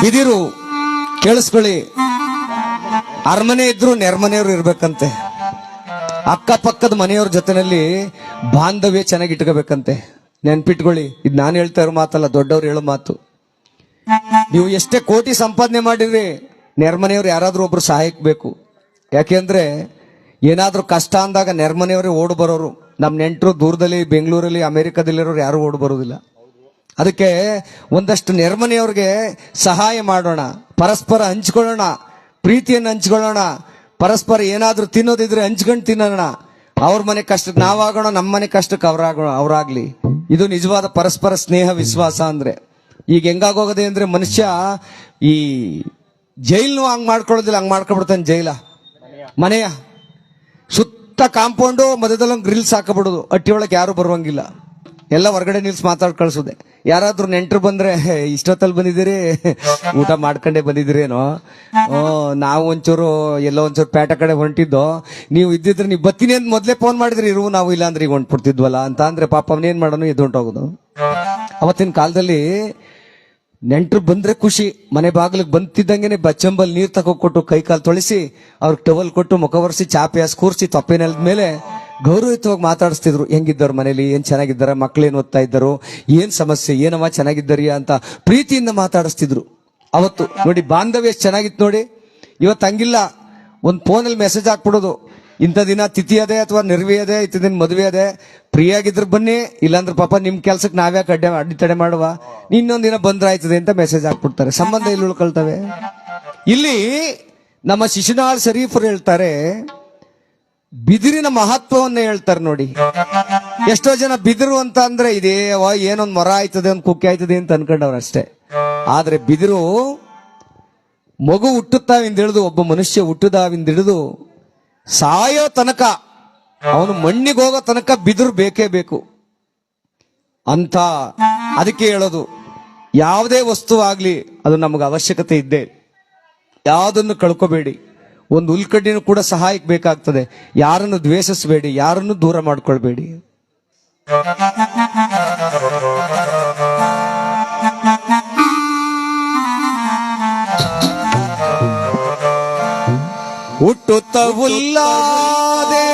ಬಿದಿರು, ಕೇಳಿಸ್ಕೊಳ್ಳಿ. ಅರಮನೆ ಇದ್ರು ನೆರ್ಮನೆಯವ್ರು ಇರ್ಬೇಕಂತೆ. ಅಕ್ಕಪಕ್ಕದ ಮನೆಯವ್ರ ಜೊತೆನಲ್ಲಿ ಬಾಂಧವ್ಯ ಚೆನ್ನಾಗಿ ಇಟ್ಕೋಬೇಕಂತೆ. ನೆನ್ಪಿಟ್ಕೊಳ್ಳಿ, ಇದು ನಾನು ಹೇಳ್ತಾ ಇರೋ ಮಾತಲ್ಲ, ದೊಡ್ಡವ್ರು ಹೇಳೋ ಮಾತು. ನೀವು ಎಷ್ಟೇ ಕೋಟಿ ಸಂಪಾದನೆ ಮಾಡಿದ್ರಿ ನೆರ್ಮನೆಯವ್ರು ಯಾರಾದ್ರೂ ಒಬ್ರು ಸಹಾಯಕ್ಕೆ ಬೇಕು. ಯಾಕೆಂದ್ರೆ, ಏನಾದ್ರೂ ಕಷ್ಟ ಅಂದಾಗ ನೆರ್ಮನೆಯವರೇ ಓಡ್ ಬರೋರು. ನಮ್ಮ ನೆಂಟರು ದೂರದಲ್ಲಿ, ಬೆಂಗಳೂರಲ್ಲಿ, ಅಮೆರಿಕದಲ್ಲಿರೋರು ಯಾರು ಓಡ್ ಬರೋದಿಲ್ಲ. ಅದಕ್ಕೆ ಒಂದಷ್ಟು ನೆರ್ಮನೆಯವ್ರಿಗೆ ಸಹಾಯ ಮಾಡೋಣ, ಪರಸ್ಪರ ಹಂಚ್ಕೊಳ್ಳೋಣ, ಪ್ರೀತಿಯನ್ನು ಹಂಚ್ಕೊಳ್ಳೋಣ, ಪರಸ್ಪರ ಏನಾದರೂ ತಿನ್ನೋದಿದ್ರೆ ಹಂಚ್ಕೊಂಡು ತಿನ್ನೋಣ. ಅವ್ರ ಮನೆ ಕಷ್ಟಕ್ಕೆ ನಾವಾಗೋಣ, ನಮ್ಮ ಮನೆ ಕಷ್ಟಕ್ಕೆ ಅವ್ರಾಗೋಣ ಅವರಾಗ್ಲಿ. ಇದು ನಿಜವಾದ ಪರಸ್ಪರ ಸ್ನೇಹ, ವಿಶ್ವಾಸ ಅಂದ್ರೆ. ಈಗ ಹೆಂಗಾಗೋಗದೆ ಅಂದ್ರೆ ಮನುಷ್ಯ ಈ ಜೈಲ್ನು ಹಂಗೆ ಮಾಡ್ಕೊಳ್ಳೋದಿಲ್ಲ, ಹಂಗೆ ಮಾಡ್ಕೊಬಿಡ್ತಾನೆ ಜೈಲ. ಮನೆಯ. ಸುತ್ತ ಕಾಂಪೌಂಡು ಮಧ್ಯದಲ್ಲಿ ಗ್ರಿಲ್ಸ್ ಹಾಕಬಿಡೋದು. ಅಟ್ಟಿ ಒಳಗೆ ಯಾರು ಬರುವಂಗಿಲ್ಲ. ಎಲ್ಲ ಹೊರಗಡೆ ನಿಲ್ಸಿ ಮಾತಾಡಿ ಕಳ್ಸೋದೆ. ಯಾರಾದ್ರೂ ನೆಂಟರು ಬಂದ್ರೆ "ಹೇ, ಇಷ್ಟೊತ್ತಲ್ಲಿ ಬಂದಿದ್ದೀರಿ? ಊಟ ಮಾಡ್ಕೊಂಡೇ ಬಂದಿದ್ದೀರೇನೋ? ನಾವು ಒಂಚೂರು ಎಲ್ಲೋ ಒಂಚೂರು ಪೇಟ ಕಡೆ ಹೊಂಟಿದ್ದು? ನೀವು ಇದ್ದಿದ್ರೆ ನೀವು ಬತ್ತೀನಿ ಅಂತ ಮೊದಲೇ ಫೋನ್ ಮಾಡಿದ್ರಿ ಇರು ನಾವು ಇಲ್ಲ ಅಂದ್ರೆ ಈಗ ಹೊಂಟ್ಬಿಡ್ತಿದ್ವಲ್ಲ ಅಂತ ಅಂದ್ರೆ ಪಾಪ ಅವನೇನ್ ಮಾಡೋನು ಎದ್ದು ಹೊಂಟೋಗೋದು. ಅವತ್ತಿನ ಕಾಲದಲ್ಲಿ ನೆಂಟರು ಬಂದ್ರೆ ಖುಷಿ ಮನೆ ಬಾಗಿಲಿಗೆ ಬಂತಿದ್ದಂಗೆನೆ ಬಚ್ಚಂಬಲ್ ನೀರ್ ತಗೊಕೊಟ್ಟು ಕೈ ಕಾಲು ತೊಳಿಸಿ ಅವ್ರಿಗೆ ಟವಲ್ ಕೊಟ್ಟು ಮುಖ ಒರೆಸಿ ಚಾಪೆ ಹಾಸ್ ಕೂರಿಸಿ ತೊಪ್ಪೆ ನೆಲದ ಮೇಲೆ ಗೌರವಯುತವಾಗಿ ಮಾತಾಡಿಸ್ತಿದ್ರು, ಹೆಂಗಿದ್ದಾರೆ ಮನೇಲಿ, ಏನು ಚೆನ್ನಾಗಿದ್ದಾರೆ ಮಕ್ಕಳೇನು ಓದ್ತಾ ಇದ್ದರು, ಏನು ಸಮಸ್ಯೆ ಏನಮ್ಮ ಚೆನ್ನಾಗಿದ್ದರಿ ಅಂತ ಪ್ರೀತಿಯಿಂದ ಮಾತಾಡಿಸ್ತಿದ್ರು. ಅವತ್ತು ನೋಡಿ, ಬಾಂಧವ್ಯ ಎಷ್ಟು ಚೆನ್ನಾಗಿತ್ತು ನೋಡಿ. ಇವತ್ತು ಹಂಗಿಲ್ಲ. ಒಂದು ಫೋನಲ್ಲಿ ಮೆಸೇಜ್ ಹಾಕ್ಬಿಡೋದು. ಇಂಥ ದಿನ ತಿಥಿ ಅದೇ ಅಥವಾ ನಿರ್ವಿ ಅದೇ ಇಂಥ ದಿನ ಮದುವೆ ಅದೇ. ಫ್ರೀ ಆಗಿದ್ರೆ ಬನ್ನಿ, ಇಲ್ಲಾಂದ್ರೆ ಪಾಪ ನಿಮ್ಮ ಕೆಲಸಕ್ಕೆ ನಾವ್ಯಾಕೆ ಅಡ್ಡ ಅಡ್ಡಿತಡೆ ಮಾಡುವ? ಇನ್ನೊಂದು ದಿನ ಬಂದ್ರೆ ಆಯ್ತದೆ ಅಂತ ಮೆಸೇಜ್ ಹಾಕ್ಬಿಡ್ತಾರೆ. ಸಂಬಂಧ ಇಲ್ಲಿ ಉಳ್ಕೊಳ್ತವೆ? ಇಲ್ಲಿ ನಮ್ಮ ಶಿಶುನಾಳ್ ಶರೀಫರು ಹೇಳ್ತಾರೆ ಬಿದಿರಿನ ಮಹತ್ವವನ್ನ ಹೇಳ್ತಾರೆ ನೋಡಿ. ಎಷ್ಟೋ ಜನ ಬಿದಿರು ಅಂತ ಅಂದ್ರೆ, ಇದೇ ಏನೊಂದು ಮರ ಆಯ್ತದೆ, ಒಂದು ಕುಕ್ಕೆ ಆಯ್ತದೆ ಅಂತ ಅನ್ಕೊಂಡವ್ರು ಅಷ್ಟೇ. ಆದ್ರೆ ಬಿದಿರು ಮಗು ಹುಟ್ಟುತ್ತಾವಿಂದ ಹಿಡಿದು, ಒಬ್ಬ ಮನುಷ್ಯ ಹುಟ್ಟುದಾವಿಂದ ಹಿಡಿದು, ಸಾಯೋ ತನಕ, ಅವನು ಮಣ್ಣಿಗೆ ಹೋಗೋ ತನಕ ಬಿದಿರು ಬೇಕೇ ಬೇಕು. ಅಂತ ಅದಕ್ಕೆ ಹೇಳೋದು. ಯಾವುದೇ ವಸ್ತು ಆಗ್ಲಿ ಅದು ನಮಗೆ ಅವಶ್ಯಕತೆ ಇದ್ದೇ ಯಾವುದನ್ನು ಕಳ್ಕೋಬೇಡಿ. ಒಂದು ಉಲ್ಕಡ್ಡಿನೂ ಕೂಡ ಸಹಾಯಕ್ಕೆ ಬೇಕಾಗ್ತದೆ. ಯಾರನ್ನು ದ್ವೇಷಿಸಬೇಡಿ ಯಾರನ್ನು ದೂರ ಮಾಡ್ಕೊಳ್ಬೇಡಿ. ಹುಟ್ಟುತ್ತ ಉಲ್ಲಾದೆ.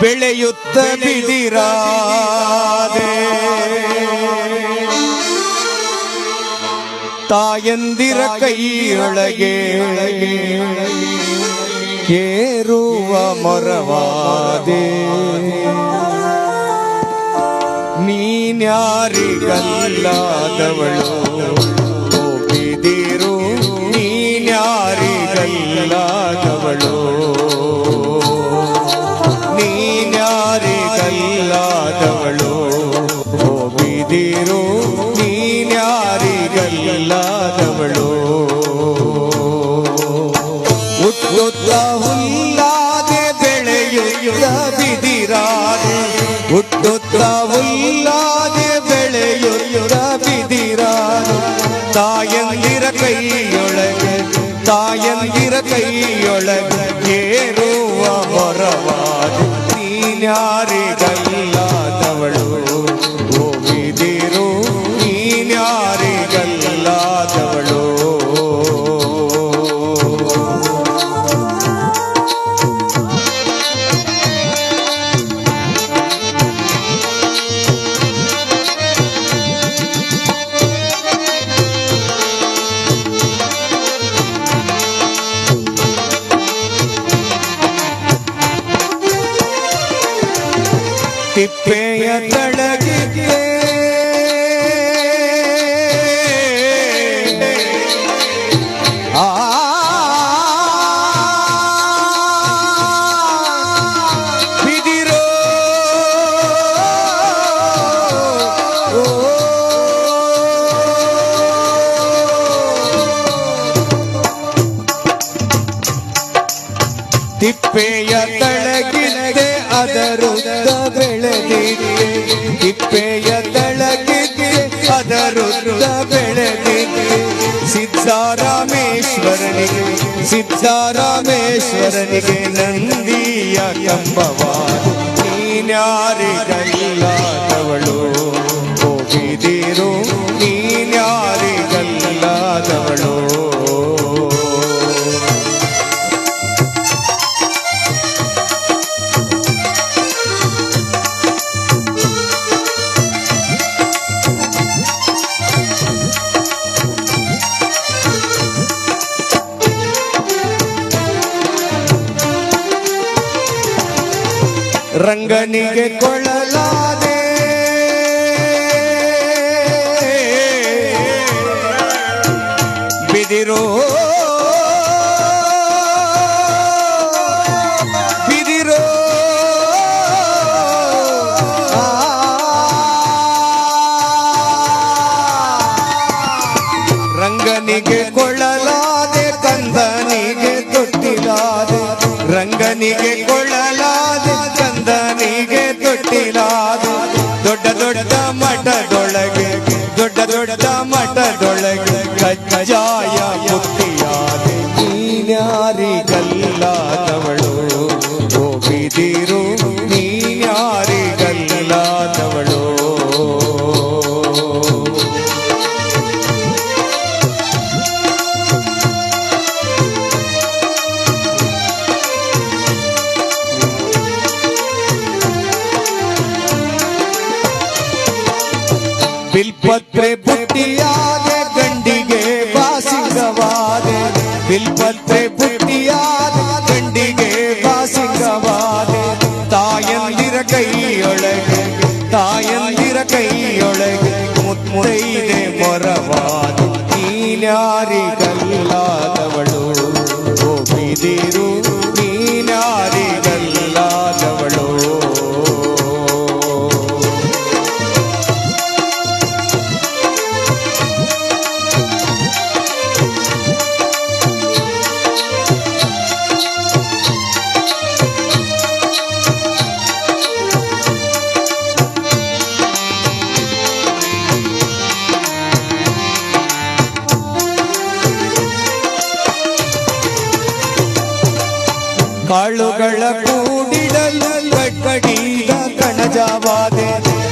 ಬೆಳೆಯುತ್ತ ಬಿದಿರಾದೆ. ತಾಯಂದಿರ ಕೈಯೊಳಗೆ ಕೇರುವ ಮರವಾದೆ ನೀನ್ಯಾರಿಗಲ್ಲಾದವಳು ಹೋಗಿದಿರು ಹುಲ್ಲಾದೆ ಬೆಳೆಯುತ್ತ ಬಿದಿರಾದೆ ತಾಯಂದಿರ ಕೈಯೊಳಗೆ ತಾಯಂದಿರ ಕೈಯೊಳಗೆ ಏರುವ ಹೊರವಾದ ನೀನ್ಯಾರಿಗಲ್ಲಾದವಳು ತಿಪ್ಪೆಯ ತಳಗಿಗೆ सिद्धारामेश्वरनिगे सिद्धारामेश्वरनिगे नन्दिया कंबवा नीन्यारि गल्ला तवळो ರಂಗನಿಗೆ ಕೊಳ್ಳಲಾದೆ ಬಿದಿರೋ. ಬಿದಿರೋ. ರಂಗನಿಗೆ ಕೊಳ್ಳಲಾದೆ ಕಂದನಿಗೆ ತೊಟ್ಟಿಲಾದೆ. ರಂಗನಿಗೆ ಕೊಳ್ಳಲಾದೆ ಮಠದೊಳಗೆ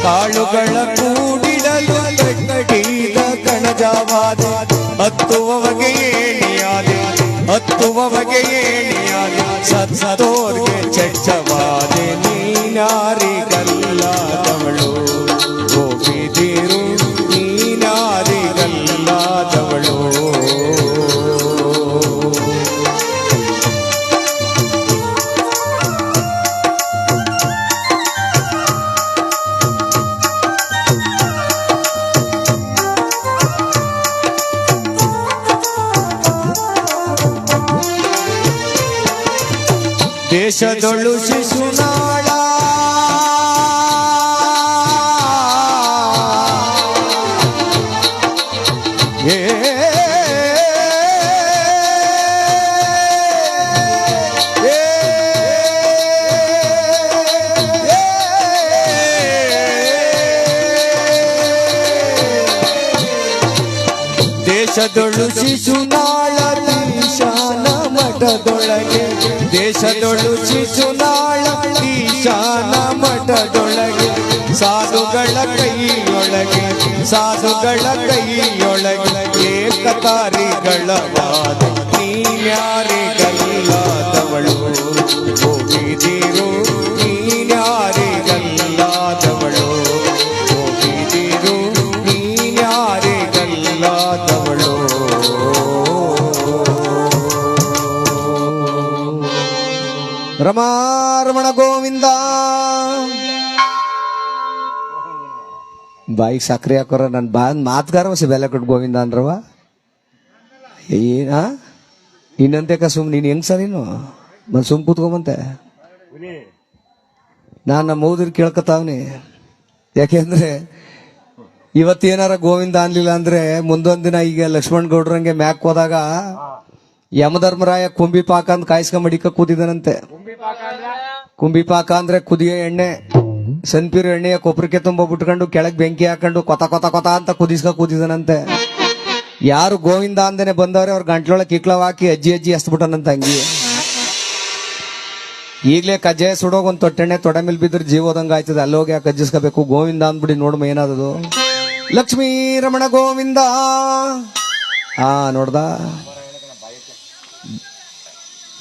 ಕಾಳುಗಳ ಕೂಡಿಡಲು ಕಟ್ಟಡೀದ ಕಣಜವಾದೆ. ಹತ್ತುವವಗೆ ಏಣಿಯಾದೆ ಹತ್ತುವವಗೆ ಏಣಿಯಾದೆ. ಸತ್ಸದೋರ್ಗೆ ಚಚ್ಚವಾದೆ ನೀನಾರಿಗಲ್ಲಾದವಳು ದೇಶದೊಳು ಶಿಶುನಾಳ ಈಶಾನ ಮಠದೊಳಗೆ. ದೇಶದೊಳು ಶಿಶುನಾಳ ಈಶಾನ ಮಠದೊಳಗೆ. ಸಾಧುಗಳ ಕೈಯೊಳಗೆ ಸಾಧುಗಳ ಕೈಯೊಳಗೆ ಏಕತಾರಿಗಳ ವಾದ ನೀನ್ಯಾರಿಗಲ್ಲಾದವಳು? ರಮಾರಮಣ ಗೋವಿಂದ. ಬಾಯಿಗೆ ಸಕ್ರೆ ಹಾಕೋರ ನನ್ನ ಬಾ, ಮಾತುಗಾರ ಹೊಸ ಬೆಲೆ ಕೊಟ್ಟು ಗೋವಿಂದ ಅಂದ್ರವ. ಏನ ಇನ್ನಂತೆ ಸುಮ್, ನೀನು ಹೆಂಗ್ ಸರ್ ನೀನು? ಮನ್ ಸುಮ್ ಕೂತ್ಕೊಂಬಂತೆ. ನಾನು ನಮ್ಮ ಮೌದ್ರ ಕೇಳ್ಕೊತಾವ್ನಿ ಯಾಕೆಂದ್ರೆ ಇವತ್ತೇನಾರ ಗೋವಿಂದ ಅನ್ಲಿಲ್ಲ ಅಂದ್ರೆ ಮುಂದೊಂದ್ ದಿನ ಈಗ ಲಕ್ಷ್ಮಣ್ ಗೌಡ್ರಂಗೆ ಮ್ಯಾಕ್ ಹೋದಾಗ ಯಮಧರ್ಮರಾಯ ಕುಂಬಿ ಪಾಕ ಅಂತ ಮಡಿಕ ಕೂತಿದನಂತೆ. ಕುಂಬಿ ಪಾಕ ಅಂದ್ರೆ ಕುದಿಯ ಎಣ್ಣೆ, ಸನ್ಪೀರು ಎಣ್ಣೆಯ ಕೊಬ್ಬರಿಕೆ ತುಂಬ ಬಿಟ್ಕೊಂಡು ಕೆಳಗ್ ಬೆಂಕಿ ಹಾಕೊಂಡು ಕೊತ ಕೊತ ಕೊತ ಅಂತ ಕುದಿಸ್ಕ ಕೂತಿದನಂತೆ. ಯಾರು ಗೋವಿಂದ ಅಂದನೆ ಬಂದವ್ರೆ ಅವ್ರ ಗಂಟ್ಲೊಳಗೆ ಕಿಕ್ಲವ್ ಹಾಕಿ ಅಜ್ಜಿ ಅಜ್ಜಿ ಹಸ್ಬಿಟ್ಟನಂತ ಹಂಗಿ. ಈಗಲೇ ಕಜ್ಜಾಯ ಸುಡೋಗ್ ಒಂದ್ ತೊಟ್ಟೆಣ್ಣೆ ತೊಡೆ ಮೇಲೆ ಬಿದ್ರೆ ಜೀವೋದಂಗ ಆಯ್ತದೆ. ಅಲ್ಲೋಗಿ ಯಾಕೆ ಕಜ್ಜಿಸ್ಕೋಬೇಕು. ಗೋವಿಂದ ಅಂದ್ಬಿಡಿ ನೋಡ್ಮ ಏನಾದದು. ಲಕ್ಷ್ಮೀ ರಮಣ ಗೋವಿಂದ. ಆ, ನೋಡ್ದ?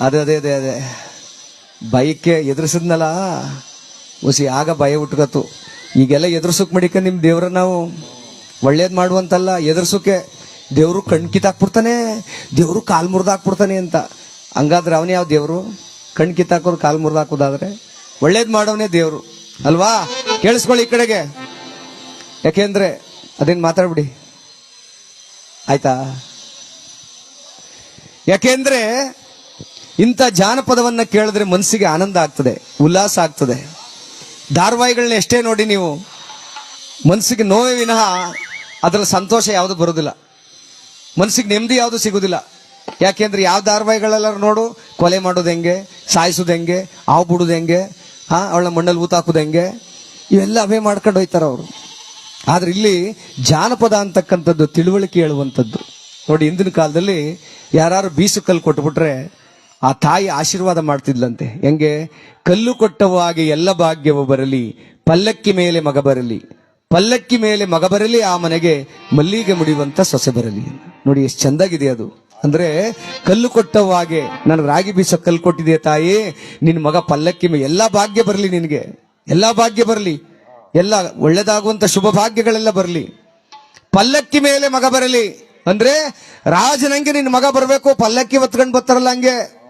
ಅದೇ ಅದೇ ಅದೇ ಅದೇ. ಭಯಕ್ಕೆ ಎದುರಿಸಿದ್ನಲ್ಲ? ಉಸಿ ಆಗ ಭಯ ಹುಟ್ಕತ್ತು ಈಗೆಲ್ಲ ಎದುರ್ಸೋಕೆ ಮಡಿಕ ನಿಮ್ ದೇವ್ರ ನಾವು. ಒಳ್ಳೇದ್ ಮಾಡುವಂತಲ್ಲ, ಎದುರ್ಸೋಕೆ. ದೇವ್ರು ಕಣ್ ಕಿತ್ತಾಕ್ಬಿಡ್ತಾನೆ ದೇವ್ರು ಕಾಲ್ ಮುರಿದಾಕ್ಬಿಡ್ತಾನೆ ಅಂತ. ಹಂಗಾದ್ರೆ ಅವನೇ ಯಾವ ದೇವ್ರು? ಕಣ್ ಹಾಕೋರು ಕಾಲ್ ಮುರಿದಾಕೋದಾದ್ರೆ ಒಳ್ಳೇದ್ ಮಾಡೋನೇ ದೇವ್ರು. ಅಲ್ವಾ? ಕೇಳಿಸ್ಕೊಳ್ಳಿ ಈ ಕಡೆಗೆ. ಯಾಕೆಂದ್ರೆ, ಅದೇನ್ ಮಾತಾಡ್ಬಿಡಿ. ಆಯ್ತಾ? ಯಾಕೆಂದ್ರೆ ಇಂಥ ಜಾನಪದವನ್ನ ಕೇಳಿದ್ರೆ ಮನಸ್ಸಿಗೆ ಆನಂದ ಆಗ್ತದೆ, ಉಲ್ಲಾಸ ಆಗ್ತದೆ. ಧಾರಾವಾಹಿಗಳನ್ನ ಎಷ್ಟೇ ನೋಡಿ ನೀವು, ಮನಸ್ಸಿಗೆ ನೋವೇ ವಿನಃ ಅದರ ಸಂತೋಷ ಯಾವುದು ಬರೋದಿಲ್ಲ. ಮನಸ್ಸಿಗೆ ನೆಮ್ಮದಿ ಯಾವುದು ಸಿಗುದಿಲ್ಲ. ಯಾಕೆಂದ್ರೆ ಯಾವ ಧಾರಾವಾಹಿಗಳೆಲ್ಲರೂ ನೋಡು, ಕೊಲೆ ಮಾಡೋದು ಹೆಂಗೆ, ಸಾಯಿಸೋದು ಹೆಂಗೆ, ಹಾವು ಬಿಡೋದು ಹೆಂಗೆ, ಹಾ, ಅವಳ ಮಣ್ಣಲ್ಲಿ ಊತಾಕೋದು ಹೆಂಗೆ, ಇವೆಲ್ಲ ಅವೇ ಮಾಡ್ಕೊಂಡು ಹೋಯ್ತಾರ ಅವರು. ಆದ್ರೆ ಇಲ್ಲಿ ಜಾನಪದ ಅಂತಕ್ಕಂಥದ್ದು ತಿಳುವಳಿಕೆ ಹೇಳುವಂಥದ್ದು. ನೋಡಿ, ಹಿಂದಿನ ಕಾಲದಲ್ಲಿ ಯಾರು ಬೀಸು ಕಲ್ಲು ಕೊಟ್ಬಿಟ್ರೆ ಆ ತಾಯಿ ಆಶೀರ್ವಾದ ಮಾಡ್ತಿದ್ಲಂತೆ. ಹೆಂಗೆ? ಕಲ್ಲು ಕೊಟ್ಟವ ಹಾಗೆ ಎಲ್ಲ ಭಾಗ್ಯವು ಬರಲಿ, ಪಲ್ಲಕ್ಕಿ ಮೇಲೆ ಮಗ ಬರಲಿ. ಪಲ್ಲಕ್ಕಿ ಮೇಲೆ ಮಗ ಬರಲಿ, ಆ ಮನೆಗೆ ಮಲ್ಲಿಗೆ ಮುಡಿಯುವಂತ ಸೊಸೆ ಬರಲಿ ನೋಡಿ ಎಷ್ಟು ಚಂದಾಗಿದೆ ಅದು. ಅಂದ್ರೆ ಕಲ್ಲು ಕೊಟ್ಟವ ಹಾಗೆ ನಾನು ರಾಗಿ ಬೀಸ ಕಲ್ಲು ಕೊಟ್ಟಿದೆ ತಾಯಿ? ನಿನ್ನ ಮಗ ಪಲ್ಲಕ್ಕಿ ಮೇಲೆ ಎಲ್ಲಾ ಭಾಗ್ಯ ಬರಲಿ ನಿನಗೆ. ಎಲ್ಲಾ ಭಾಗ್ಯ ಬರಲಿ. ಎಲ್ಲ ಒಳ್ಳೇದಾಗುವಂತ ಶುಭ ಭಾಗ್ಯಗಳೆಲ್ಲ ಬರಲಿ. ಪಲ್ಲಕ್ಕಿ ಮೇಲೆ ಮಗ ಬರಲಿ. ಅಂದ್ರೆ ರಾಜನಂಗೆ ನಿನ್ನ ಮಗ ಬರಬೇಕು, ಪಲ್ಲಕ್ಕಿ ಹೊತ್ಕೊಂಡ್ ಬರ್ತಾರಲ್ಲ ಹಂಗೆ.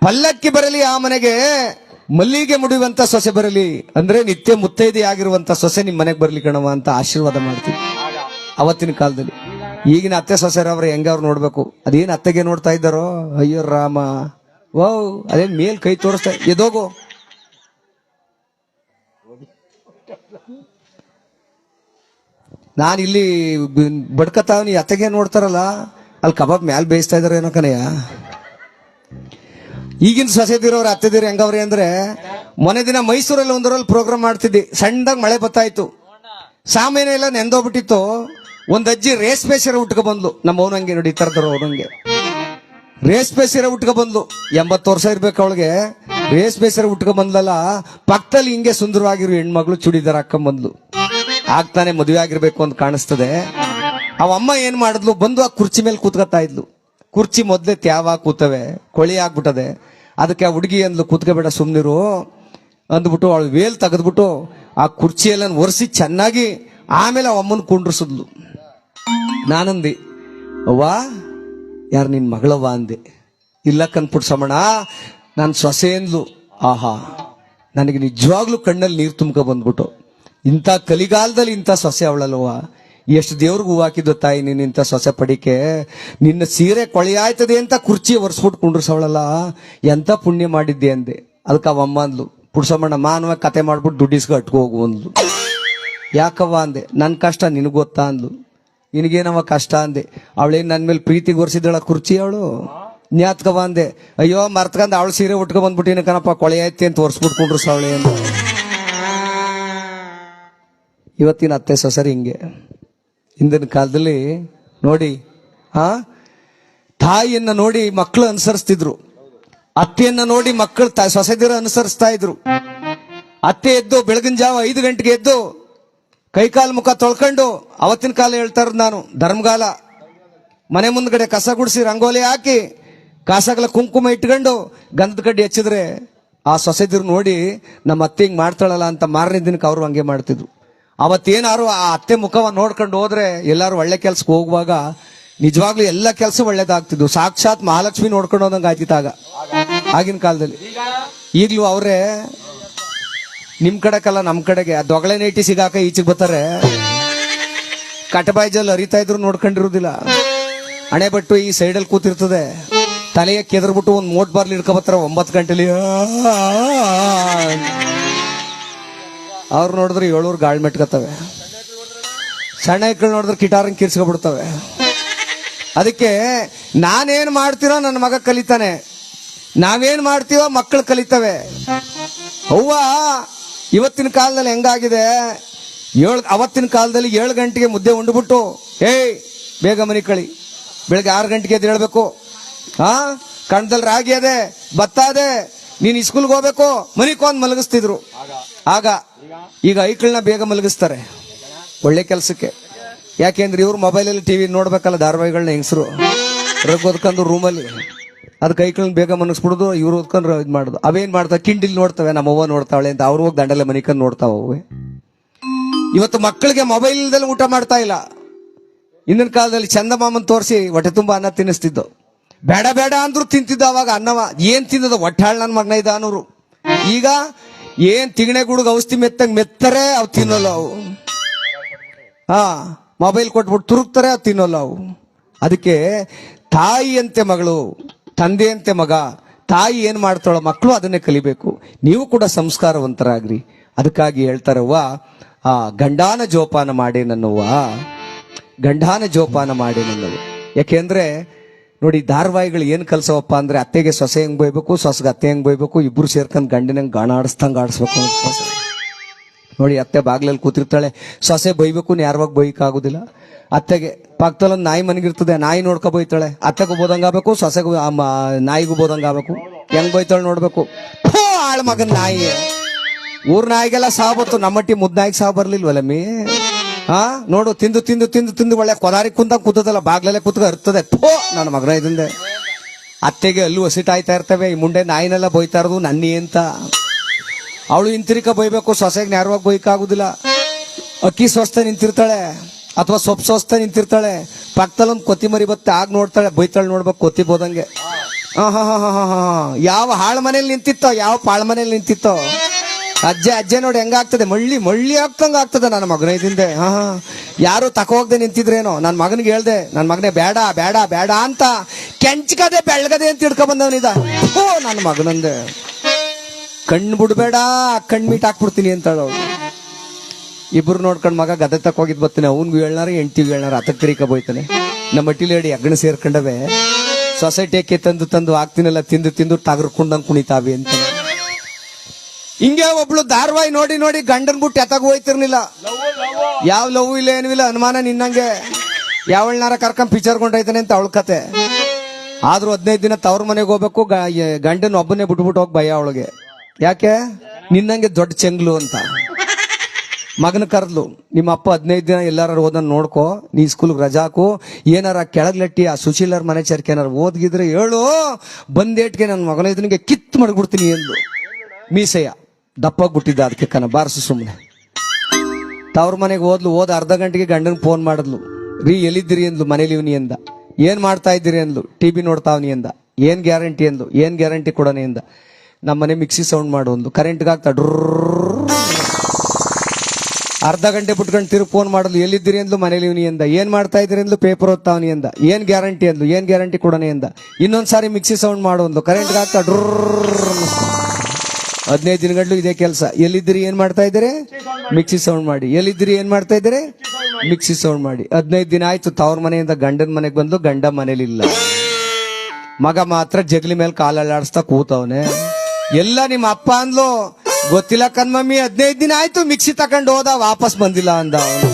ಪಲ್ಲಕ್ಕಿ ಬರಲಿ ಆ ಮನೆಗೆ ಮಲ್ಲಿಗೆ ಮುಡಿಯುವಂತ ಸೊಸೆ ಬರಲಿ. ಅಂದ್ರೆ ನಿತ್ಯ ಮುತ್ತೈದೆ ಆಗಿರುವಂತ ಸೊಸೆ ನಿಮ್ ಮನೆಗೆ ಬರ್ಲಿ ಕಣವ ಅಂತ ಆಶೀರ್ವಾದ ಮಾಡ್ತೀವಿ. ಅವತ್ತಿನ ಕಾಲದಲ್ಲಿ. ಈಗಿನ ಅತ್ತೆ ಸೊಸೆರವ್ರ ಹೆಂಗ ಅವ್ರು ನೋಡ್ಬೇಕು? ಅದೇನ್ ಅತ್ತೆಗೆ ನೋಡ್ತಾ ಇದ್ದಾರೋ? ಅಯ್ಯೋ ರಾಮ. ಓ ಅದೇ ಮೇಲ್ ಕೈ ತೋರಿಸ್ತಾ ಎದೋಗು. ನಾನು ಇಲ್ಲಿ ಬಡ್ಕತಾವನಿ ಅತ್ತೆಗೆ ನೋಡ್ತಾರಲ್ಲ ಅಲ್ಲಿ ಕಬಾಬ್ ಮ್ಯಾಲ್ ಬೇಯಿಸ್ತಾ ಇದಾರೆ ಏನೋ ಈಗಿನ ಸೊಸೆದಿರೋರು ಅತ್ತೆದಿರು ಹೆಂಗವ್ರಿ ಅಂದ್ರೆ, ಮೊನ್ನೆ ದಿನ ಮೈಸೂರಲ್ಲಿ ಒಂದರಲ್ಲಿ ಪ್ರೋಗ್ರಾಮ್ ಮಾಡ್ತಿದ್ದಿ. ಸಣ್ಣದಾಗ ಮಳೆ ಬತ್ತಾಯ್ತು. ಸಾಮಾನ್ಯ ಎಲ್ಲ ನೆಂದೋಗ್ಬಿಟ್ಟಿತ್ತು. ಒಂದ್ ಅಜ್ಜಿ ರೇಷ್ಮೆ ಸೀರೆ ಉಟ್ಕೊ ಬಂದ್ಲು. ನಮ್ಮ ಅವನಂಗೆ ನೋಡಿ ತರದ್ರು ಅವನಂಗೆ ರೇಷ್ಮೆ ಸೀರೆ ಉಟ್ಕೊ ಬಂದ್ಲು. ಎಂಬತ್ತು ವರ್ಷ ಇರ್ಬೇಕು ಅವಳಿಗೆ. ರೇಷ್ಮೆ ಸೀರೆ ಉಟ್ಕೊ ಬಂದ್ಲಲ್ಲ, ಪಕ್ಕದಲ್ಲಿ ಹಿಂಗೆ ಸುಂದರವಾಗಿರೋ ಹೆಣ್ಮಗಳು ಚೂಡಿದಾರ ಹಾಕೊಂಡ್ ಬಂದ್ಲು. ಆಗ್ತಾನೆ ಮದುವೆ ಆಗಿರ್ಬೇಕು ಅಂತ ಕಾಣಿಸ್ತದೆ. ಅವ ಅಮ್ಮ ಏನ್ ಮಾಡಿದ್ಲು? ಬಂದು ಆ ಕುರ್ಚಿ ಮೇಲೆ ಕೂತ್ಕೊತಾ ಇದ್ಲು. ಕುರ್ಚಿ ಮೊದಲೇ ತ್ಯಾವ ಕೂತವೆ, ಕೊಳಿ ಆಗ್ಬಿಟ್ಟದೆ. ಅದಕ್ಕೆ ಆ ಹುಡುಗಿ ಅಂದ್ಲು, ಕೂತ್ಕೋಬೇಡ ಸುಮ್ನಿರು ಅಂದ್ಬಿಟ್ಟು ಅವಳು ವೇಲ್ ತೆಗೆದ್ಬಿಟ್ಟು ಆ ಕುರ್ಚಿಯೆಲ್ಲ ಒರೆಸಿ ಚೆನ್ನಾಗಿ ಆಮೇಲೆ ಅಮ್ಮನ ಕುಂಡ್ರಿಸಿದ್ಲು. ನಾನಂದಿ, ಅವ್ವ, ಯಾರು ನಿನ್ ಮಗಳವ್ವ ಅಂದೆ. ಇಲ್ಲ ಕನ್ಪುಟ್ಸಮಣ ನಾನು ಸೊಸೆ ಅಂದ್ಲು. ಆಹಾ, ನನಗೆ ನಿಜವಾಗ್ಲೂ ಕಣ್ಣಲ್ಲಿ ನೀರು ತುಂಬ್ಕೊ ಬಂದ್ಬಿಟ್ಟು. ಇಂಥ ಕಲಿಗಾಲದಲ್ಲಿ ಇಂಥ ಸೊಸೆ ಅವಳಲ್ವ? ಎಷ್ಟು ದೇವ್ರಿಗೆ ಹೂ ಹಾಕಿದ್ದು ತಾಯಿ ನೀನು ಇಂಥ ಸೊಸೆ ಪಡಿಕೆ? ನಿನ್ನ ಸೀರೆ ಕೊಳೆಯಾಯ್ತದೆ ಅಂತ ಕುರ್ಚಿ ಒರೆಸ್ಬಿಟ್ಟು ಕುಂಡ್ರಸವಳಲ್ಲ. ಎಂತ ಪುಣ್ಯ ಮಾಡಿದ್ದೆ ಅಂದೆ. ಅದಕ್ಕೆ ಅವಮ್ಮ ಅಂದ್ಲು, ಪುಡ್ಸಮ್ಮಣ್ಣ ಮಾನವ ಕತೆ ಮಾಡ್ಬಿಟ್ಟು ದುಡ್ಡಿಸ್ಕೊ ಅಟ್ಕೊ ಹೋಗು ಅಂದ್ಲು. ಯಾಕವ್ವ? ಅಂದೆ. ನನ್ನ ಕಷ್ಟ, ನಿನಗೆ ಗೊತ್ತಾ? ಅಂದ್ಲು. ನಿನಗೇನವ ಕಷ್ಟ? ಅಂದೆ. ಅವಳೇನು ನನ್ನ ಮೇಲೆ ಪ್ರೀತಿ ಒರೆಸಿದಳ ಕುರ್ಚಿ ಅವಳು? ಜ್ಞಾತ್ಕವ ಅಂದೆ. ಅಯ್ಯೋ, ಮರ್ತ್ಕಂದ್ ಅವಳು ಸೀರೆ ಉಟ್ಕೊ ಬಂದ್ಬಿಟ್ಟಿನ ಕಣಪ್ಪ ಕೊಳೆ ಐತಿ ಅಂತ ಕುಂಡ್ರಸ ಸಾವಳಿ ಅಂತ ಇವತ್ತಿನ ಅತ್ತೆ ಸೊಸರಿ ಹಿಂಗೆ. ಹಿಂದಿನ ಕಾಲದಲ್ಲಿ ನೋಡಿ, ಆ, ತಾಯಿಯನ್ನ ನೋಡಿ ಮಕ್ಕಳು ಅನುಸರಿಸ್ತಿದ್ರು. ಅತ್ತೆಯನ್ನ ನೋಡಿ ಮಕ್ಕಳು ಸೊಸೆದಿರ ಅನುಸರಿಸ್ತಾ ಇದ್ರು. ಅತ್ತೆ ಎದ್ದು ಬೆಳಗಿನ ಜಾವ ಐದು ಗಂಟೆಗೆ ಎದ್ದು ಕೈಕಾಲು ಮುಖ ತೊಳ್ಕೊಂಡು ಅವತ್ತಿನ ಕಾಲ ಹೇಳ್ತಾ ಇರೋದು ನಾನು, ಧರ್ಮಗಾಲ. ಮನೆ ಮುಂದ್ಗಡೆ ಕಸ ಗುಡಿಸಿ ರಂಗೋಲಿ ಹಾಕಿ ಕಾಸಗಳ ಕುಂಕುಮ ಇಟ್ಕೊಂಡು ಗಂಧದ ಕಡ್ಡಿ ಹಚ್ಚಿದ್ರೆ ಆ ಸೊಸೆದಿರು ನೋಡಿ, ನಮ್ಮ ಅತ್ತೆ ಹಿಂಗೆ ಮಾಡ್ತಾಳಲ್ಲ ಅಂತ ಮಾರನೇ ದಿನಕ್ಕೆ ಅವರು ಹಂಗೆ ಮಾಡ್ತಿದ್ರು. ಅವತ್ತೇನಾರು ಆ ಅತ್ತೆ ಮುಖವ ನೋಡ್ಕೊಂಡು ಹೋದ್ರೆ ಎಲ್ಲಾರು ಒಳ್ಳೆ ಕೆಲ್ಸಕ್ಕೆ ಹೋಗುವಾಗ ನಿಜವಾಗ್ಲೂ ಎಲ್ಲ ಕೆಲಸ ಒಳ್ಳೇದಾಗ್ತಿದ್ವು ಸಾಕ್ಷಾತ್ ಮಹಾಲಕ್ಷ್ಮಿ ನೋಡ್ಕೊಂಡು ಹೋದಂಗೆ ಆಯ್ತಿತ್ತಾಗ ಆಗಿನ ಕಾಲದಲ್ಲಿ ಈಗಲೂ ಅವರೇ ನಿಮ್ ಕಡೆಕಲ್ಲ ನಮ್ ಕಡೆಗೆ ಆ ದೊಗಳೆ ನೈಟಿ ಸಿಗಾಕ ಈಚೆಗೆ ಬರ್ತಾರೆ ಕಟಬಾಯ್ಜಲ್ಲಿ ಹರಿತಾ ಇದ್ರು ನೋಡ್ಕೊಂಡಿರೋದಿಲ್ಲ ಹಣೆ ಬಟ್ಟು ಈ ಸೈಡಲ್ಲಿ ಕೂತಿರ್ತದೆ ತಲೆಯ ಕೆದರ್ಬಿಟ್ಟು ಒಂದು ಮೋಟ್ ಬಾರ್ಲಿ ಹಿಡ್ಕೊಬತ್ತಾರ ಒಂಬತ್ತು ಗಂಟೆಲಿ ಅವ್ರು ನೋಡಿದ್ರೆ ಏಳೂರು ಗಾಳಿ ಮೆಟ್ಕೋತವೆ ಸಣ್ಣ ಎಕ್ಕಳು ನೋಡಿದ್ರೆ ಕಿಟಾರನ್ ಕಿರ್ಸ್ಕೊಬಿಡ್ತವೆ ಅದಕ್ಕೆ ನಾನೇನು ಮಾಡ್ತೀರೋ ನನ್ನ ಮಗ ಕಲಿತಾನೆ. ನಾವೇನ್ ಮಾಡ್ತೀವೋ ಮಕ್ಕಳು ಕಲಿತವೆ. ಅವ್ವ, ಇವತ್ತಿನ ಕಾಲದಲ್ಲಿ ಹೆಂಗಾಗಿದೆ? ಏಳು, ಅವತ್ತಿನ ಕಾಲದಲ್ಲಿ ಏಳು ಗಂಟೆಗೆ ಮುದ್ದೆ ಉಂಡ್ಬಿಟ್ಟು, ಏಯ್, ಬೇಗ ಮನಿ ಕಳಿ. ಬೆಳಗ್ಗೆ ಆರು ಗಂಟೆಗೆ ಎದ್ದು ಹೇಳ್ಬೇಕು ಹಾ ಕಣ್ದಲ್ಲಿ ರಾಗಿ ಅದೇ, ಭತ್ತ ನೀನ್ ಸ್ಕೂಲ್ಗೆ ಹೋಗ್ಬೇಕು, ಮನಿಕೊಂದ್ ಮಲಗಿಸ್ತಿದ್ರು. ಆಗ ಈಗ ಐಕ್ಳನ್ನ ಬೇಗ ಮಲಗಿಸ್ತಾರೆ. ಒಳ್ಳೆ ಕೆಲಸಕ್ಕೆ. ಯಾಕೆಂದ್ರೆ ಇವ್ರು ಮೊಬೈಲಲ್ಲಿ ಟಿವಿ ನೋಡ್ಬೇಕಲ್ಲ ಧಾರಾವಾಹಿಗಳನ್ನ ಹೆಂಗಸರು. ರಗ್ ಓದ್ಕೊಂಡು ರೂಮಲ್ಲಿ ಅದಕ್ಕೆ ಐಕ್ಳನ್ನ ಬೇಗ ಮನಗಿಸ್ಬಿಡುದು ಇವ್ರು ಓದ್ಕೊಂಡ್ರೆ ಇದು ಮಾಡುದು. ಅವೇನ್ ಮಾಡ್ತಾವೆ? ಕಿಂಡಿಲ್ ನೋಡ್ತವೆ, ನಮ್ಮ ಅವ್ವ ನೋಡ್ತಾವಳೆ ಅಂತ. ಅವ್ರು ಹೋಗಿ ದಂಡಲೆ ಮನಿಕಂದು ನೋಡ್ತಾವ ಇವತ್ತು ಮಕ್ಕಳಿಗೆ ಮೊಬೈಲ್ ಇಲ್ದಲ್ಲಿ ಊಟ ಮಾಡ್ತಾ ಇಲ್ಲ. ಹಿಂದಿನ ಕಾಲದಲ್ಲಿ ಚಂದಮಾಮನ್ ತೋರಿಸಿ ಹೊಟ್ಟೆ ತುಂಬಾ ಅನ್ನ ತಿನ್ನಿಸ್ತಿದ್ದು. ಬೇಡ ಬೇಡ ಅಂದ್ರು ತಿಂತಿದ್ದ ಅವಾಗ ಅನ್ನವ. ಏನ್ ತಿಂದದ? ಒಟ್ಟಾಳ್ ನನ್ನ ಮಗನ ಇದ್ದ ಈಗ ಏನ್ ತಿಗಣೆ ಗುಡುಗ ಔಷಧಿ ಮೆತ್ತಂಗ್ ಮೆತ್ತರೆ ಅವು ತಿನ್ನೋಲ್ಲ ಅವು. ಹಾ, ಮೊಬೈಲ್ ಕೊಟ್ಬಿಟ್ಟು ತುರುಕ್ತಾರೆ ಅವು ತಿನ್ನೋಲ್ಲ ಅವು. ಅದಕ್ಕೆ ತಾಯಿಯಂತೆ ಮಗಳು ತಂದೆಯಂತೆ ಮಗ, ತಾಯಿ ಏನ್ ಮಾಡ್ತಾಳೋ ಮಕ್ಕಳು ಅದನ್ನೇ ಕಲಿಬೇಕು. ನೀವು ಕೂಡ ಸಂಸ್ಕಾರವಂತರಾಗ್ರಿ. ಅದಕ್ಕಾಗಿ ಹೇಳ್ತಾರವ್ವ, ಆ, ಗಂಡಾನ ಜೋಪಾನ ಮಾಡಿ ಗಂಡಾನ ಜೋಪಾನ ಮಾಡಿ ಯಾಕೆಂದ್ರೆ ನೋಡಿ, ಧಾರವಾಹಿಗಳು ಏನು ಕಲ್ಸವಪ್ಪ ಅಂದ್ರೆ ಅತ್ತೆಗೆ ಸೊಸೆ ಹೆಂಗ್ ಬೈಬೇಕು, ಸೊಸೆಗೆ ಅತ್ತೆ ಹೆಂಗ್ ಬೈಬೇಕು, ಇಬ್ರು ಸೇರ್ಕೊಂಡು ಗಂಡಿನ ಗಾಣ ಆಡಿಸ್ದಂಗೆ ಆಡಿಸ್ಬೇಕು ನೋಡಿ, ಅತ್ತೆ ಬಾಗ್ಲಲ್ಲಿ ಕೂತಿರ್ತಾಳೆ. ಸೊಸೆ ಬೈಬೇಕು ಯಾರವಾಗ ಬೈಕಾಗೋದಿಲ್ಲ ಅತ್ತೆಗೆ ಪಕ್ಕದಲ್ಲಿ ಒಂದು ನಾಯಿ ಮನೆಗಿರ್ತದೆ, ನಾಯಿ ನೋಡ್ಕೊ ಬೈತಾಳೆ. ಅತ್ತೆಗೂ ಬೋದಂಗ ಆಗ್ಬೇಕು, ಸೊಸೆಗೂ ನಾಯಿಗೂ ಬೋದಂಗೆ ಆಗ್ಬೇಕು. ಹೆಂಗ್ ಬೈತಾಳೆ ನೋಡ್ಬೇಕು. ಆಳ್ ಮಗನ್ ನಾಯಿ. ಊರ್ ನಾಯಿಗೆಲ್ಲ ಸಾವು ಬತ್ತು, ನಮ್ಮಟ್ಟಿ ಮುದ್ದಾಯಿಗೆ ಸಾವು ಬರ್ಲಿಲ್ವಲ್ಲಮ್ಮಿ? ಹಾ ನೋಡು, ತಿಂದು ತಿಂದು ತಿಂದು ತಿಂದು ಒಳ್ಳೆ ಕೊದಾರಿ ಕುಂತ ಕೂತದಲ್ಲ, ಬಾಗ್ಲಲ್ಲೇ ಕೂತ್ಕೊ ಇರ್ತದೆ ಪೋ ನನ್ನ ಮಗನ ಇದಂದೆ ಅತ್ತೆಗೆ ಅಲ್ಲೂ ಹಸಿಟಾಯ್ತಾ ಇರ್ತವೆ, ಈ ಮುಂಡೆ ನಾಯಿನೆಲ್ಲ ಬೈತಾ ಇರೋದು ನನ್ನಿ ಅಂತ. ಅವಳು ಇಂತಿರಿಕ ಬೈಬೇಕು, ಸೊಸೆಗೆ ನೇರವಾಗಿ ಬೈಕಾಗುದಿಲ್ಲ. ಅಕ್ಕಿ ಸ್ವಸ್ಥ ನಿಂತಿರ್ತಾಳೆ, ಅಥವಾ ಸೊಪ್ಪು ಸ್ವಸ್ಥ ನಿಂತಿರ್ತಾಳೆ, ಪಕ್ಕದಲ್ಲೊಂದು ಕೊತ್ತಿಮರಿ ಬತ್ತೆ ಆಗ ನೋಡ್ತಾಳೆ, ಬೈತಾಳೆ ನೋಡ್ಬೇಕು, ಕೊತ್ತಿ ಬೋದಂಗೆ. ಹಾ ಹಾ ಹಾ ಹಾ ಹಾ. ಯಾವ ಹಾಳು ಮನೇಲಿ ನಿಂತಿತ್ತೋ, ಯಾವ ಪಾಳ್ ಮನೇಲಿ ನಿಂತಿತ್ತೋ. ಅಜ್ಜೆ, ಅಜ್ಜ ನೋಡಿ ಹೆಂಗಾಗ್ತದೆ? ಮಳ್ಳಿ ಮಳ್ಳಿ ಆಗ್ತಂಗ ಆಗ್ತದೆ ನನ್ನ ಮಗನ ಇದಿಂದೆ ಹಾ ಯಾರು ತಕೋಗ್ದೆ ನಿಂತಿದ್ರೇನೋ? ನನ್ನ ಮಗನಿಗೆ ಹೇಳ್ದೆ ನನ್ನ ಮಗನೇ ಬೇಡ ಬೇಡ ಬೇಡ ಅಂತ ಕೆಂಚ್ಕದೆ ಬೆಳಗದೆ ಅಂತ ಹಿಡ್ಕೊ ಬಂದವನಿದ ಓ ನನ್ನ ಮಗನಂದೆ. ಕಣ್ಣು ಬಿಡ್ಬೇಡ, ಕಣ್ಣು ಮೀಟ್ ಹಾಕ್ಬಿಡ್ತೀನಿ ಅಂತ ಅವಳು. ಇಬ್ರು ನೋಡ್ಕೊಂಡು ಮಗ ಗದೆ ತಕ್ಕ ಹೋಗಿದ್ ಬರ್ತಾನೆ. ಅವ್ನ್ಗೂ ಹೇಳ್ನಾರ ಹೆಂಡ್ತಿಗೂ ಹೇಳ್ನಾರ ಅತಕ್ ಕರಿಕ ಬೋಯ್ತಾನೆ. ನಮ್ಮ ಅಟ್ಟಿಲೇಡಿ ಅಗ್ನ ಸೇರ್ಕೊಂಡವೆ. ಸೊಸೈಟಿಯಕ್ಕೆ ತಂದು ತಂದು ಹಾಕ್ತೀನಲ್ಲ, ತಿಂದು ತಿಂದು ತಗರ್ಕೊಂಡಂಗ್ ಕುಣಿತಾವೆ ಅಂತ ಹಿಂಗೆ ಒಬ್ಳು ಧಾರವಾಹಿ ನೋಡಿ ನೋಡಿ ಗಂಡನ್ ಬಿಟ್ಟು ಎತ್ತಾಗ ಹೋಯ್ತಿರ್ಲಿಲ್ಲ. ಯಾವ ಲವ್ ಇಲ್ಲ ಏನಿಲ್ಲ ಇಲ್ಲ, ಅನುಮಾನ ನಿನ್ನಂಗೆ. ಯಾವಳ್ನಾರ ಕರ್ಕೊಂಡ್ ಪಿಚರ್ ಕೊಂಡೈತಾನೆ ಅಂತ ಅವಳ ಕತೆ. ಆದ್ರೂ ಹದಿನೈದು ದಿನ ತವ್ರ ಮನೆಗೆ ಹೋಗ್ಬೇಕು ಗಂಡನ್ ಒಬ್ಬನೇ ಬಿಟ್ಬಿಟ್ಟು ಹೋಗಿ ಭಯ ಅವಳಿಗೆ. ಯಾಕೆ? ನಿನ್ನಂಗೆ ದೊಡ್ಡ ಚೆಂಗ್ಲು ಅಂತ. ಮಗನ ಕರ್ದ್ಲು, ನಿಮ್ಮ ಅಪ್ಪ ಹದಿನೈದು ದಿನ ಎಲ್ಲಾರು ಓದನ್ ನೋಡ್ಕೋ, ನೀ ಸ್ಕೂಲ್ಗೆ ರಜಾಕು ಏನಾರ ಕೆಳಗ್ಲಟ್ಟಿ ಆ ಸುಶೀಲರ್ ಮನೆ ಚರ್ಕೆ ಏನಾರ ಓದ್ಗಿದ್ರೆ ಹೇಳು ಬಂದೇಟ್ಗೆ ನನ್ನ ಮಗನ ಇದನಿಗೆ ಕಿತ್ ಮಾಡ್ಬಿಡ್ತೀನಿ ಎಂದು ಮೀಸೆಯ. ದಪ್ಪಾಗ್ಬಿಟ್ಟಿದ್ದ ಅದಕ್ಕೆ ಕನ, ಬಾರಿಸು ಸುಮ್ಮನೆ ತವ್ರ ಮನೆಗೆ ಹೋದ್ಲು, ಹೋದ ಅರ್ಧ ಗಂಟೆಗೆ ಗಂಡನ ಫೋನ್ ಮಾಡಿದ್ಲು. ರೀ, ಎಲ್ಲಿದ್ದೀರಿ ಅಂದ್ಲು, ಮನೇಲಿ ಇವ್ನಿ ಅಂದ. ಏನ್ ಮಾಡ್ತಾ ಇದ್ದೀರಿ ಅಂದ್ಲು ಟಿವಿ ನೋಡ್ತಾವ್ನಿ ಅಂದ. ಏನ್ ಗ್ಯಾರಂಟಿ ಅಂದ್ಲು, ಏನ್ ಗ್ಯಾರಂಟಿ ಕೊಡೋಣ ಅಂದ. ನಮ್ಮ ಮನೆ ಮಿಕ್ಸಿ ಸೌಂಡ್ ಮಾಡು ಅಂದ್ಲು. ಕರೆಂಟ್ಗೆ ಆಗ್ತಾ ಅರ್ಧ ಗಂಟೆ ಬಿಟ್ಕೊಂಡು ತಿರುಗಿ ಫೋನ್ ಮಾಡಲು ಎಲ್ಲಿದ್ದೀರಿ ಅಂದ್ಲು ಮನೇಲಿ ಇವ್ನಿ ಅಂದ ಏನ್ ಮಾಡ್ತಾ ಇದ್ದೀರಿ ಅಂದ್ಲು ಪೇಪರ್ ಓದ್ತಾವನಿ ಅಂದ ಏನ್ ಗ್ಯಾರಂಟಿ ಅಂದ್ಲು ಏನ್ ಗ್ಯಾರಂಟಿ ಕೊಡೋಣ ಅಂದ ಇನ್ನೊಂದ್ಸಾರಿ ಮಿಕ್ಸಿ ಸೌಂಡ್ ಮಾಡು ಅಂದ್ಲು ಕರೆಂಟ್ಗೆ ಆಗ್ತಾ ಹದಿನೈದು ದಿನಗಂಟ್ಲು ಇದೇ ಕೆಲಸ. ಎಲ್ಲಿದ್ದೀರಿ, ಏನು ಮಾಡ್ತಾ ಇದ್ದಾರೆ? ಮಿಕ್ಸಿ ಸೌಂಡ್ ಮಾಡಿ. ಎಲ್ಲಿದ್ದೀರಿ, ಏನು ಮಾಡ್ತಾ ಇದ್ದಾರೆ? ಮಿಕ್ಸಿ ಸೌಂಡ್ ಮಾಡಿ. ಹದಿನೈದು ದಿನ ಆಯ್ತು, ತವ್ರ ಮನೆಯಿಂದ ಗಂಡನ ಮನೆಗೆ ಬಂದು ಗಂಡ ಮನೇಲಿ ಇಲ್ಲ ಮಗ ಮಾತ್ರ ಜಗಲಿ ಮೇಲೆ ಕಾಲಲ್ಲಾಡಿಸ್ತಾ ಕೂತವನೆ. ಎಲ್ಲ ನಿಮ್ಮ ಅಪ್ಪ ಅಂದ್ಲು, ಗೊತ್ತಿಲ್ಲ ಕಣ್ಮಮ್ಮಿ, ಹದಿನೈದು ದಿನ ಆಯ್ತು, ಮಿಕ್ಸಿ ತಕೊಂಡು ಹೋದ, ವಾಪಸ್ ಬಂದಿಲ್ಲ ಅಂದ ಅವನು.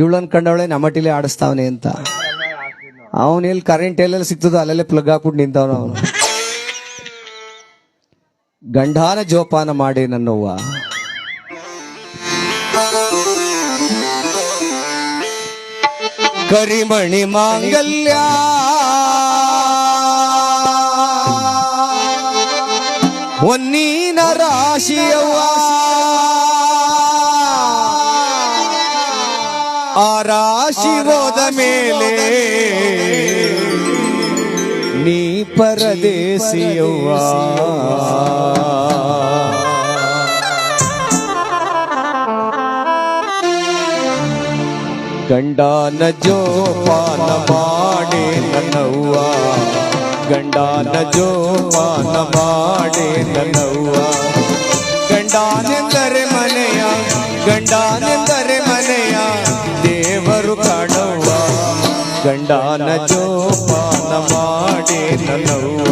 ಇವಳನ್ ಕಂಡವಳೆ ನಮ್ಮಟಿಲೆ ಆಡಿಸ್ತಾವನೆ ಅಂತ. ಅವನು ಎಲ್ಲಿ ಕರೆಂಟ್ ಎಲ್ಲೆಲ್ಲಿ ಸಿಗ್ತದೋ ಅಲ್ಲೆಲ್ಲ ಪ್ಲಗ್ ಹಾಕ್ಬಿಟ್ಟು ನಿಂತವನ ಅವನು. ಗಂಡಾನ ಜೋಪಾನ ಮಾಡಿ ನನ್ನವ್ವ. ಕರಿಮಣಿ ಮಾಂಗಲ್ಯ. ಒನ್ನೀನ ರಾಶಿಯವ್ವ. ಆ ರಾಶಿ ಹೋದ ಮೇಲೆ ನೀ ಪರದೇಶಿಯವ್ವ ಗಂಡನ ಜೋಪಾನ ಮಾಡಿ ನನ್ನವ್ವ. ಗಂಡನ ಜೋಪಾನ ಮಾಡಿ ನನ್ನವ್ವ. ಗಂಡನೆಂದರೆ ಮನೆಯ ಗಂಡನೆಂದರೆ ಗಂಡನ ಜೋಪಾನ ಮಾಡಿ ನನ್ನವ್ವ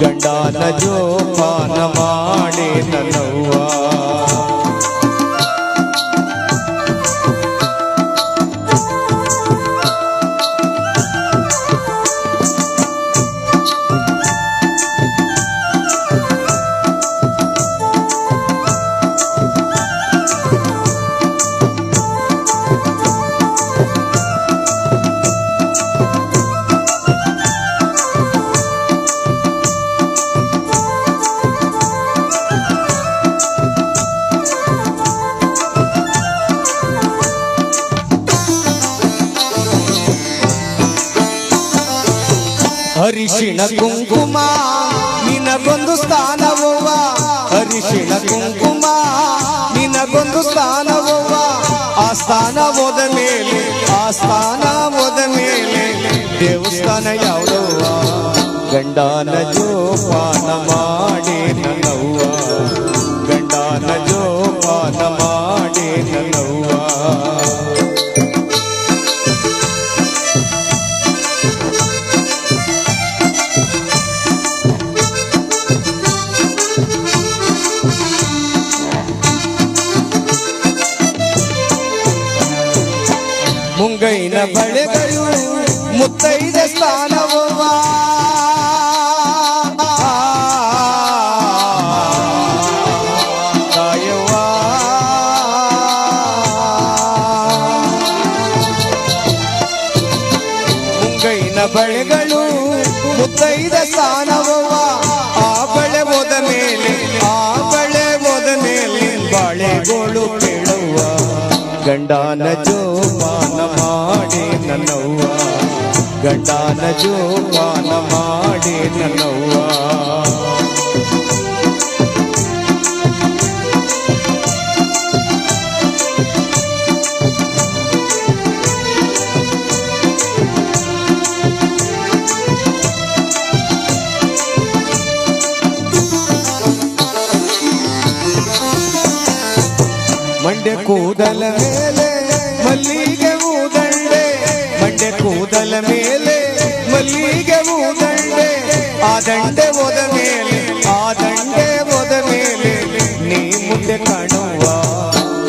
ಗಂಡನ ಜೋಪಾನ ಮಾಡಿ ನನ್ನವ್ವ ನಕುಂಕುಮ ಕುಂಕುಮ, ನಿನಗೊಂದು ಸ್ಥಾನವವ್ವ. ಹರಿಶಿಣ ಕುಂಕುಮ, ನಿನಗೊಂದು ಸ್ಥಾನವವ್ವ. ಆ ಸ್ಥಾನ ಹೋದ ಮೇಲೆ, ಆ ಸ್ಥಾನ ಹೋದ ಮೇಲೆ ದೇವಸ್ಥಾನ ಯಾವುದವ್ವ? ಗಂಡಾನ ಜೋಪಾನ ಮಾಡಿ ಮುಂಗೈನ ಬಳೆಗಳು ಮುತ್ತೈದ ಸ್ಥಾನವ ಮುಂಗೈನ ಬಳೆಗಳು ಮುತ್ತೈದ ಸ್ಥಾನವ ಆ ಬಳೆ ಹೋದ ಮೇಲೆ, ಆ ಬಳೆ ಹೋದ ಮೇಲೆ ಬಾಳೆಗೋಳು ಕೇಳುವ ಗಂಡನ ಗಂಡನ ಜೋಪಾನ ಮಾಡಿ ನನ್ನವ್ವ ಮಂಡ್ಯ ಕೂದಲ ಮೇಲೆ ಮಲ್ಲಿಗೆ ಊದಂಡೆ ಮಂಡ್ಯ ಕೂದಲ ಮೇಲೆ ದಂಡೆ ಹೋದ ಮೇಲೆ ಆ ದಂಡೆ ಹೋದ ಮೇಲೆ ನೀ ಮುಂದೆ ಕಾಣುವ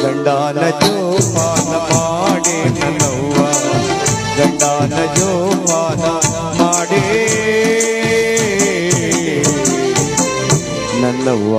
ಗಂಡನ ಜೋಪಾನ ಮಾಡಿ ನನ್ನವ್ವ ಗಂಡನ ಜೋಪಾನ ಮಾಡಿ ನನ್ನವ್ವ